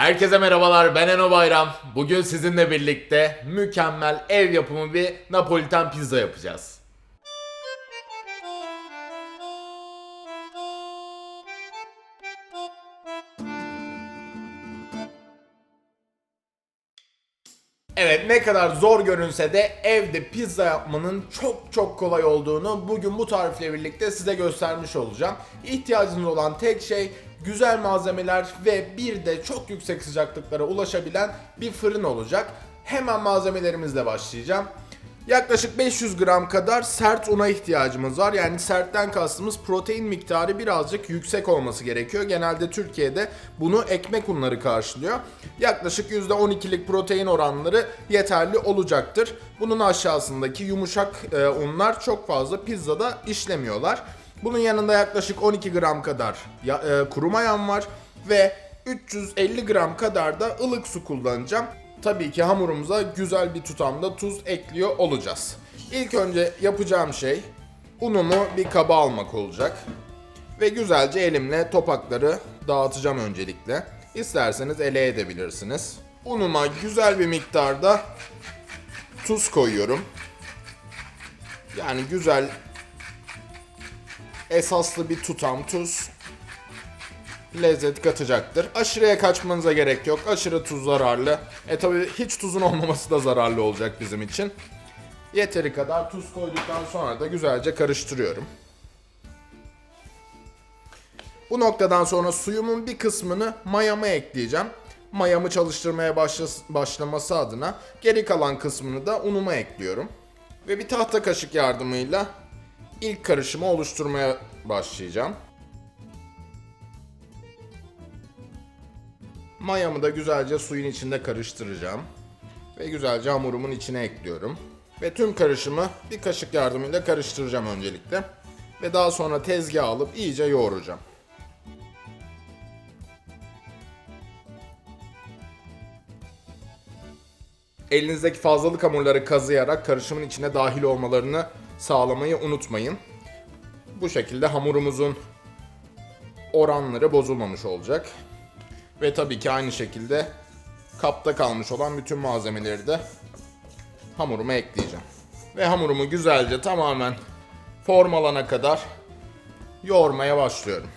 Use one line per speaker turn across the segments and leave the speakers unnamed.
Herkese merhabalar ben Eno Bayram. Bugün sizinle birlikte mükemmel ev yapımı bir Napoliten pizza yapacağız. Evet ne kadar zor görünse de evde pizza yapmanın çok çok kolay olduğunu bugün bu tarifle birlikte size göstermiş olacağım. İhtiyacınız olan tek şey güzel malzemeler ve bir de çok yüksek sıcaklıklara ulaşabilen bir fırın olacak. Hemen malzemelerimizle başlayacağım. Yaklaşık 500 gram kadar sert una ihtiyacımız var. Yani sertten kastımız protein miktarı birazcık yüksek olması gerekiyor. Genelde Türkiye'de bunu ekmek unları karşılıyor. Yaklaşık %12'lik protein oranları yeterli olacaktır. Bunun aşağısındaki yumuşak e, unlar çok fazla pizzada işlemiyorlar. Bunun yanında yaklaşık 12 gram kadar e, kuru mayam var ve 350 gram kadar da ılık su kullanacağım. Tabii ki hamurumuza güzel bir tutamda tuz ekliyor olacağız. İlk önce yapacağım şey unumu bir kaba almak olacak. Ve güzelce elimle topakları dağıtacağım öncelikle. İsterseniz ele edebilirsiniz. Unuma güzel bir miktarda tuz koyuyorum. Yani güzel esaslı bir tutam tuz lezzet katacaktır. Aşırıya kaçmanıza gerek yok. Aşırı tuz zararlı. E tabi hiç tuzun olmaması da zararlı olacak bizim için. Yeteri kadar tuz koyduktan sonra da güzelce karıştırıyorum. Bu noktadan sonra suyumun bir kısmını mayama ekleyeceğim. Mayamı çalıştırmaya başlas- başlaması adına geri kalan kısmını da unuma ekliyorum. Ve bir tahta kaşık yardımıyla ilk karışımı oluşturmaya başlayacağım. Mayamı da güzelce suyun içinde karıştıracağım. Ve güzelce hamurumun içine ekliyorum. Ve tüm karışımı bir kaşık yardımıyla karıştıracağım öncelikle. Ve daha sonra tezgaha alıp iyice yoğuracağım. Elinizdeki fazlalık hamurları kazıyarak karışımın içine dahil olmalarını sağlamayı unutmayın. Bu şekilde hamurumuzun oranları bozulmamış olacak. Ve tabii ki aynı şekilde kapta kalmış olan bütün malzemeleri de hamuruma ekleyeceğim. Ve hamurumu güzelce tamamen formalana kadar yoğurmaya başlıyorum.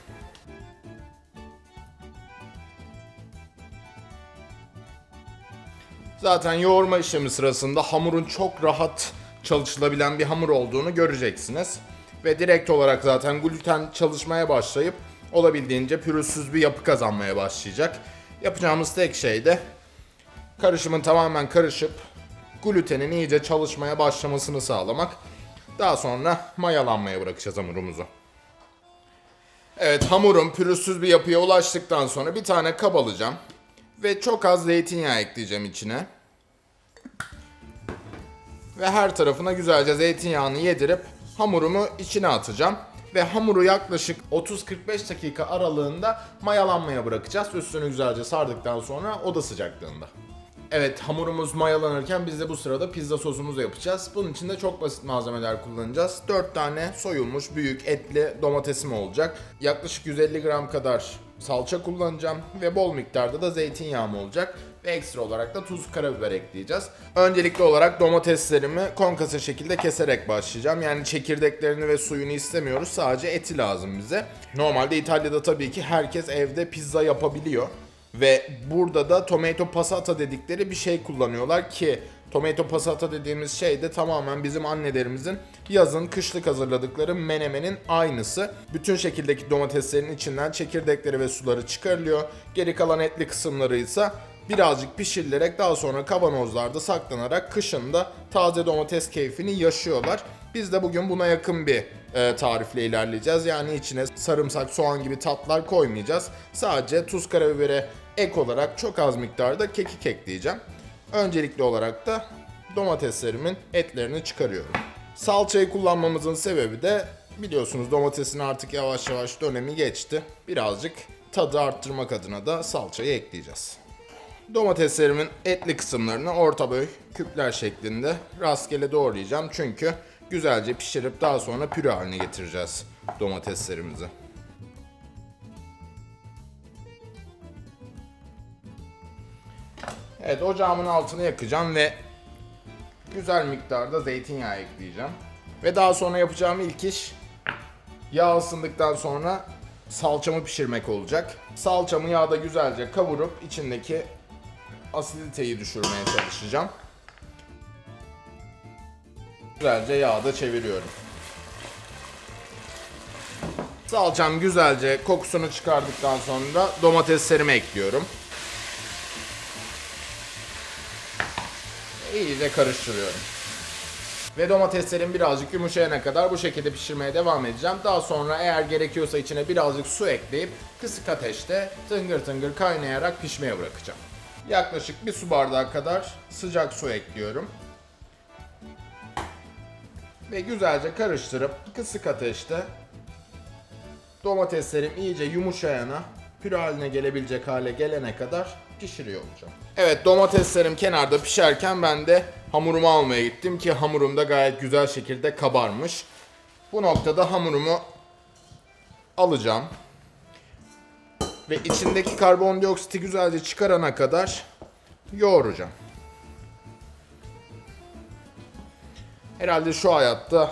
Zaten yoğurma işlemi sırasında hamurun çok rahat çalışılabilen bir hamur olduğunu göreceksiniz. Ve direkt olarak zaten gluten çalışmaya başlayıp olabildiğince pürüzsüz bir yapı kazanmaya başlayacak. Yapacağımız tek şey de karışımın tamamen karışıp glutenin iyice çalışmaya başlamasını sağlamak. Daha sonra mayalanmaya bırakacağız hamurumuzu. Evet hamurum pürüzsüz bir yapıya ulaştıktan sonra bir tane kap alacağım. Ve çok az zeytinyağı ekleyeceğim içine. Ve her tarafına güzelce zeytinyağını yedirip hamurumu içine atacağım. Ve hamuru yaklaşık 30-45 dakika aralığında mayalanmaya bırakacağız. Üstünü güzelce sardıktan sonra oda sıcaklığında. Evet hamurumuz mayalanırken biz de bu sırada pizza sosumuzu yapacağız. Bunun için de çok basit malzemeler kullanacağız. 4 tane soyulmuş büyük etli domatesim olacak. Yaklaşık 150 gram kadar salça kullanacağım ve bol miktarda da zeytinyağım olacak. Ve ekstra olarak da tuz, karabiber ekleyeceğiz. Öncelikli olarak domateslerimi konkası şekilde keserek başlayacağım. Yani çekirdeklerini ve suyunu istemiyoruz. Sadece eti lazım bize. Normalde İtalya'da tabii ki herkes evde pizza yapabiliyor. Ve burada da tomato passata dedikleri bir şey kullanıyorlar ki tomato passata dediğimiz şey de tamamen bizim annelerimizin yazın kışlık hazırladıkları menemenin aynısı. Bütün şekildeki domateslerin içinden çekirdekleri ve suları çıkarılıyor. Geri kalan etli kısımları ise birazcık pişirilerek daha sonra kavanozlarda saklanarak kışında taze domates keyfini yaşıyorlar. Biz de bugün buna yakın bir e, tarifle ilerleyeceğiz. Yani içine sarımsak, soğan gibi tatlar koymayacağız. Sadece tuz, karabibere ek olarak çok az miktarda kekik ekleyeceğim. Öncelikli olarak da domateslerimin etlerini çıkarıyorum. Salçayı kullanmamızın sebebi de biliyorsunuz domatesin artık yavaş yavaş dönemi geçti. Birazcık tadı arttırmak adına da salçayı ekleyeceğiz. Domateslerimin etli kısımlarını orta boy küpler şeklinde rastgele doğrayacağım. Çünkü güzelce pişirip daha sonra püre haline getireceğiz domateslerimizi. Evet ocağımın altını yakacağım ve güzel miktarda zeytinyağı ekleyeceğim. Ve daha sonra yapacağım ilk iş yağ ısındıktan sonra salçamı pişirmek olacak. Salçamı yağda güzelce kavurup içindeki asiditeyi düşürmeye çalışacağım. Güzelce yağda çeviriyorum. Salçam güzelce kokusunu çıkardıktan sonra domateslerimi ekliyorum. İyice karıştırıyorum. Ve domateslerim birazcık yumuşayana kadar bu şekilde pişirmeye devam edeceğim. Daha sonra eğer gerekiyorsa içine birazcık su ekleyip kısık ateşte tıngır tıngır kaynayarak pişmeye bırakacağım. Yaklaşık bir su bardağı kadar sıcak su ekliyorum. Ve güzelce karıştırıp kısık ateşte domateslerim iyice yumuşayana, püre haline gelebilecek hale gelene kadar pişiriyor olacağım. Evet domateslerim kenarda pişerken ben de hamurumu almaya gittim ki hamurum da gayet güzel şekilde kabarmış. Bu noktada hamurumu alacağım. Ve içindeki karbondioksiti güzelce çıkarana kadar yoğuracağım. Herhalde şu hayatta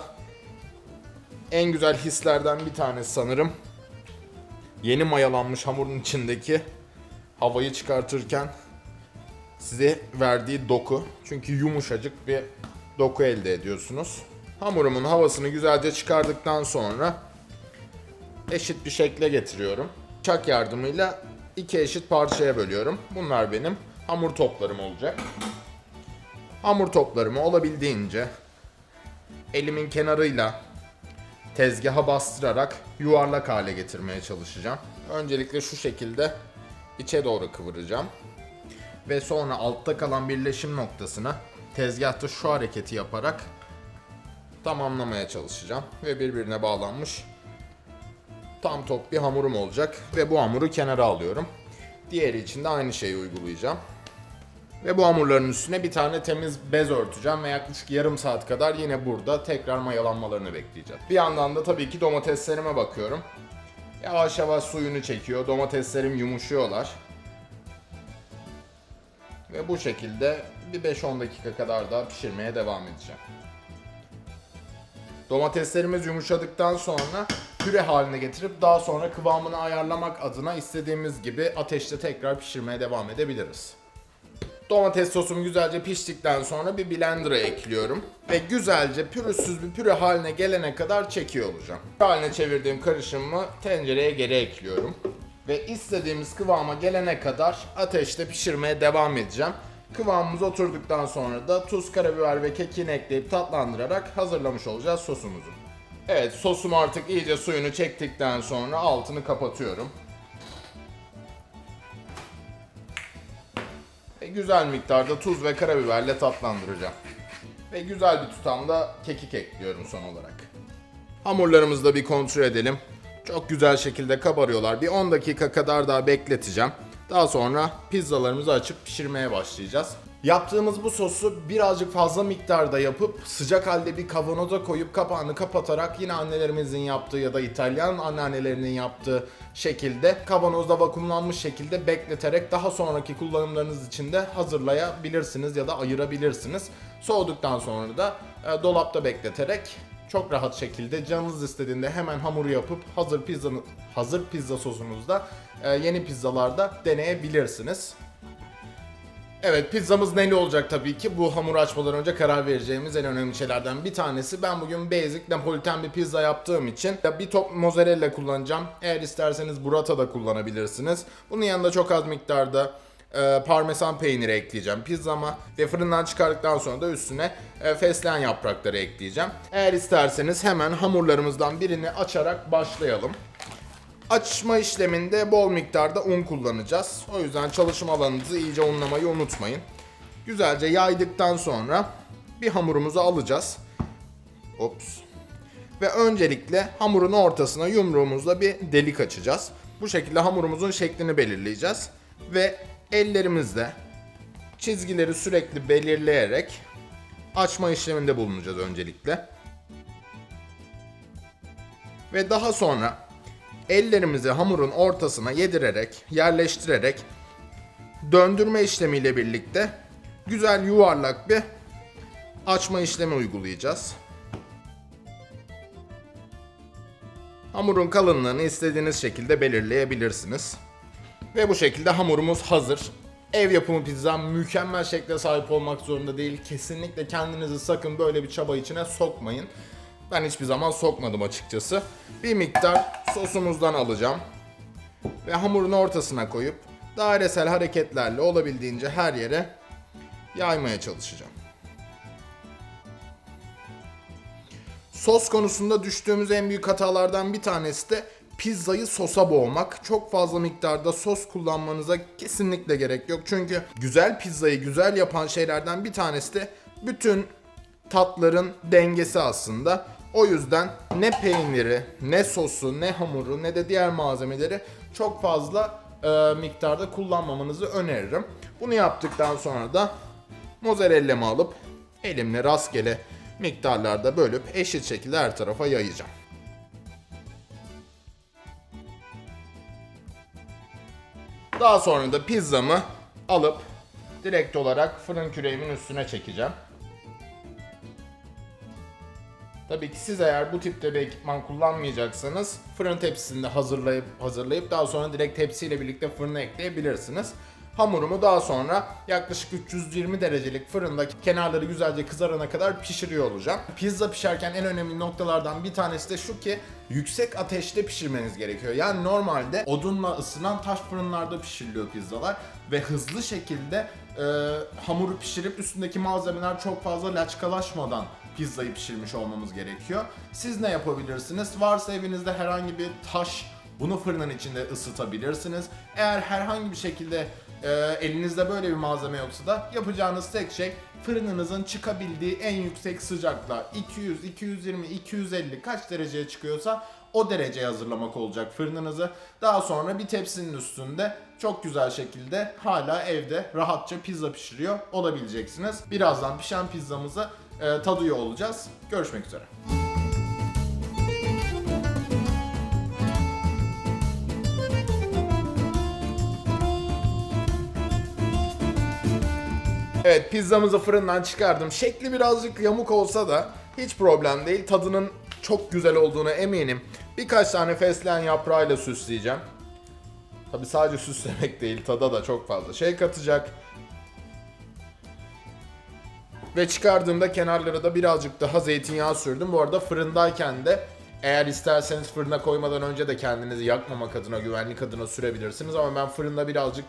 en güzel hislerden bir tanesi sanırım. Yeni mayalanmış hamurun içindeki havayı çıkartırken size verdiği doku. Çünkü yumuşacık bir doku elde ediyorsunuz. Hamurumun havasını güzelce çıkardıktan sonra eşit bir şekle getiriyorum. Çak yardımıyla iki eşit parçaya bölüyorum. Bunlar benim hamur toplarım olacak. Hamur toplarımı olabildiğince elimin kenarıyla tezgaha bastırarak yuvarlak hale getirmeye çalışacağım. Öncelikle şu şekilde içe doğru kıvıracağım. Ve sonra altta kalan birleşim noktasına tezgahta şu hareketi yaparak tamamlamaya çalışacağım. Ve birbirine bağlanmış tam top bir hamurum olacak. Ve bu hamuru kenara alıyorum. Diğeri için de aynı şeyi uygulayacağım. Ve bu hamurların üstüne bir tane temiz bez örteceğim ve yaklaşık yarım saat kadar yine burada tekrar mayalanmalarını bekleyeceğim. Bir yandan da tabii ki domateslerime bakıyorum. Yavaş yavaş suyunu çekiyor. Domateslerim yumuşuyorlar. Ve bu şekilde bir 5-10 dakika kadar daha pişirmeye devam edeceğim. Domateslerimiz yumuşadıktan sonra püre haline getirip daha sonra kıvamını ayarlamak adına istediğimiz gibi ateşte tekrar pişirmeye devam edebiliriz. Domates sosum güzelce piştikten sonra bir blender'a ekliyorum. Ve güzelce pürüzsüz bir püre haline gelene kadar çekiyor olacağım. Püre haline çevirdiğim karışımı tencereye geri ekliyorum. Ve istediğimiz kıvama gelene kadar ateşte pişirmeye devam edeceğim. Kıvamımız oturduktan sonra da tuz, karabiber ve kekini ekleyip tatlandırarak hazırlamış olacağız sosumuzu. Evet sosum artık iyice suyunu çektikten sonra altını kapatıyorum. Ve güzel miktarda tuz ve karabiberle tatlandıracağım. Ve güzel bir tutamda kekik ekliyorum son olarak. Hamurlarımızı da bir kontrol edelim. Çok güzel şekilde kabarıyorlar. Bir 10 dakika kadar daha bekleteceğim. Daha sonra pizzalarımızı açıp pişirmeye başlayacağız. Yaptığımız bu sosu birazcık fazla miktarda yapıp sıcak halde bir kavanoza koyup kapağını kapatarak yine annelerimizin yaptığı ya da İtalyan anneannelerinin yaptığı şekilde kavanozda vakumlanmış şekilde bekleterek daha sonraki kullanımlarınız için de hazırlayabilirsiniz ya da ayırabilirsiniz. Soğuduktan sonra da e, dolapta bekleterek çok rahat şekilde canınız istediğinde hemen hamuru yapıp hazır pizza hazır pizza sosunuzda e, yeni pizzalarda deneyebilirsiniz. Evet pizzamız neli olacak tabii ki. Bu hamuru açmadan önce karar vereceğimiz en önemli şeylerden bir tanesi. Ben bugün basic napoliten bir pizza yaptığım için bir top mozzarella kullanacağım. Eğer isterseniz burrata da kullanabilirsiniz. Bunun yanında çok az miktarda e, parmesan peyniri ekleyeceğim pizzama ve fırından çıkardıktan sonra da üstüne e, fesleğen yaprakları ekleyeceğim. Eğer isterseniz hemen hamurlarımızdan birini açarak başlayalım. Açma işleminde bol miktarda un kullanacağız. O yüzden çalışma alanınızı iyice unlamayı unutmayın. Güzelce yaydıktan sonra bir hamurumuzu alacağız. Ops. Ve öncelikle hamurun ortasına yumruğumuzla bir delik açacağız. Bu şekilde hamurumuzun şeklini belirleyeceğiz. Ve ellerimizle çizgileri sürekli belirleyerek açma işleminde bulunacağız öncelikle. Ve daha sonra ellerimizi hamurun ortasına yedirerek, yerleştirerek döndürme işlemiyle birlikte güzel yuvarlak bir açma işlemi uygulayacağız. Hamurun kalınlığını istediğiniz şekilde belirleyebilirsiniz. Ve bu şekilde hamurumuz hazır. Ev yapımı pizza mükemmel şekle sahip olmak zorunda değil. Kesinlikle kendinizi sakın böyle bir çaba içine sokmayın. Ben hiçbir zaman sokmadım açıkçası. Bir miktar sosumuzdan alacağım. Ve hamurun ortasına koyup dairesel hareketlerle olabildiğince her yere yaymaya çalışacağım. Sos konusunda düştüğümüz en büyük hatalardan bir tanesi de pizzayı sosa boğmak. Çok fazla miktarda sos kullanmanıza kesinlikle gerek yok. Çünkü güzel pizzayı güzel yapan şeylerden bir tanesi de bütün tatların dengesi aslında. O yüzden ne peyniri, ne sosu, ne hamuru, ne de diğer malzemeleri çok fazla e, miktarda kullanmamanızı öneririm. Bunu yaptıktan sonra da mozzarella'mı alıp elimle rastgele miktarlarda bölüp eşit şekilde her tarafa yayacağım. Daha sonra da pizzamı alıp direkt olarak fırın küreğimin üstüne çekeceğim. Tabii ki siz eğer bu tipte bir ekipman kullanmayacaksanız fırın tepsisinde hazırlayıp hazırlayıp daha sonra direkt tepsiyle birlikte fırına ekleyebilirsiniz. Hamurumu daha sonra yaklaşık 320 derecelik fırında kenarları güzelce kızarana kadar pişiriyor olacağım. Pizza pişerken en önemli noktalardan bir tanesi de şu ki yüksek ateşte pişirmeniz gerekiyor. Yani normalde odunla ısınan taş fırınlarda pişiriliyor pizzalar ve hızlı şekilde e, hamuru pişirip üstündeki malzemeler çok fazla laçkalaşmadan pizzayı pişirmiş olmamız gerekiyor. Siz ne yapabilirsiniz? Varsa evinizde herhangi bir taş bunu fırının içinde ısıtabilirsiniz. Eğer herhangi bir şekilde e, elinizde böyle bir malzeme yoksa da yapacağınız tek şey fırınınızın çıkabildiği en yüksek sıcaklığa 200, 220, 250 kaç dereceye çıkıyorsa o dereceye hazırlamak olacak fırınınızı. Daha sonra bir tepsinin üstünde çok güzel şekilde hala evde rahatça pizza pişiriyor olabileceksiniz. Birazdan pişen pizzamızı e, tadıyor olacağız. Görüşmek üzere. Evet pizzamızı fırından çıkardım. Şekli birazcık yamuk olsa da hiç problem değil. Tadının çok güzel olduğuna eminim. Birkaç tane fesleğen yaprağıyla süsleyeceğim. Tabi sadece süslemek değil tada da çok fazla şey katacak. Ve çıkardığımda kenarlara da birazcık daha zeytinyağı sürdüm. Bu arada fırındayken de eğer isterseniz fırına koymadan önce de kendinizi yakmamak adına, güvenlik adına sürebilirsiniz. Ama ben fırında birazcık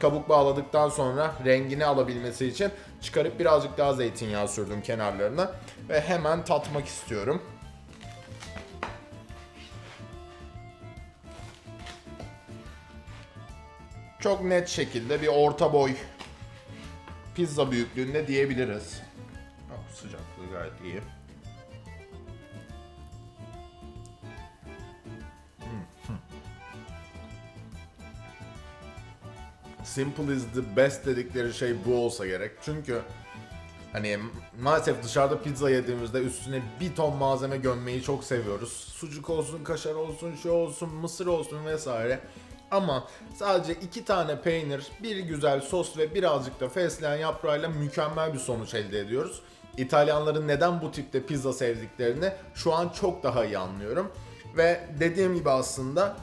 kabuk bağladıktan sonra rengini alabilmesi için çıkarıp birazcık daha zeytinyağı sürdüm kenarlarına. Ve hemen tatmak istiyorum. Çok net şekilde bir orta boy pizza büyüklüğünde diyebiliriz. Oh, sıcaklığı gayet iyi. Simple is the best dedikleri şey bu olsa gerek. Çünkü hani maalesef dışarıda pizza yediğimizde üstüne bir ton malzeme gömmeyi çok seviyoruz. Sucuk olsun, kaşar olsun, şu olsun, mısır olsun vesaire. Ama sadece iki tane peynir, bir güzel sos ve birazcık da fesleğen yaprağıyla mükemmel bir sonuç elde ediyoruz. İtalyanların neden bu tipte pizza sevdiklerini şu an çok daha iyi anlıyorum. Ve dediğim gibi aslında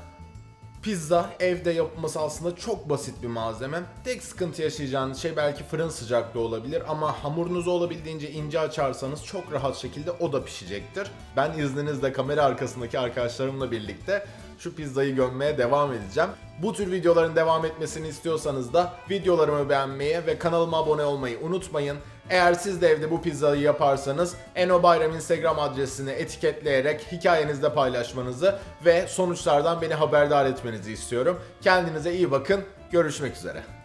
Pizza evde yapılması aslında çok basit bir malzeme. Tek sıkıntı yaşayacağınız şey belki fırın sıcaklığı olabilir ama hamurunuzu olabildiğince ince açarsanız çok rahat şekilde o da pişecektir. Ben izninizle kamera arkasındaki arkadaşlarımla birlikte şu pizzayı gömmeye devam edeceğim. Bu tür videoların devam etmesini istiyorsanız da videolarımı beğenmeyi ve kanalıma abone olmayı unutmayın. Eğer siz de evde bu pizzayı yaparsanız Eno Bayram Instagram adresini etiketleyerek hikayenizde paylaşmanızı ve sonuçlardan beni haberdar etmenizi istiyorum. Kendinize iyi bakın. Görüşmek üzere.